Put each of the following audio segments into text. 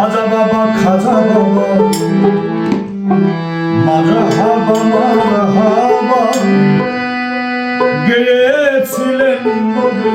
খাজা বাবা খাজা বাবা। মারহাবা মারহাবা গেয়েছিলেন নবী।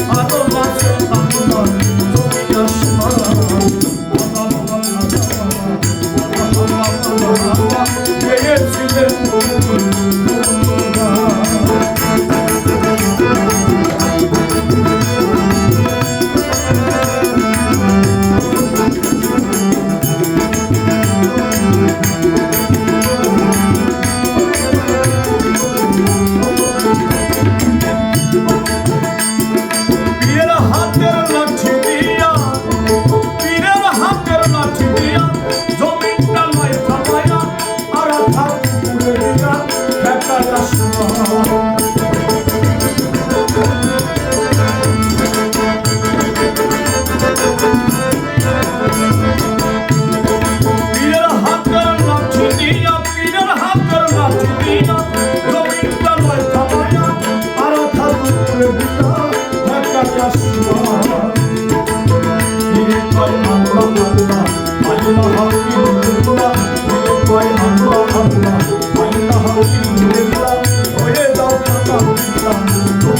পুরুলিয়া খেতা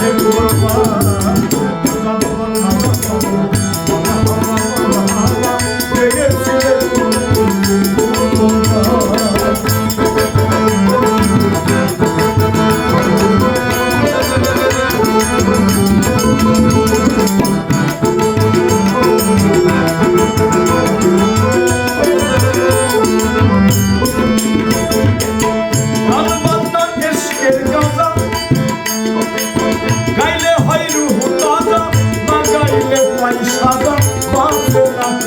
Hallelujah.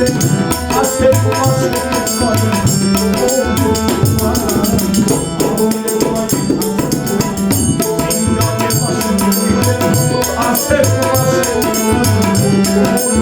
হইলে আসে আসে কয় ও তোমার আসে আসে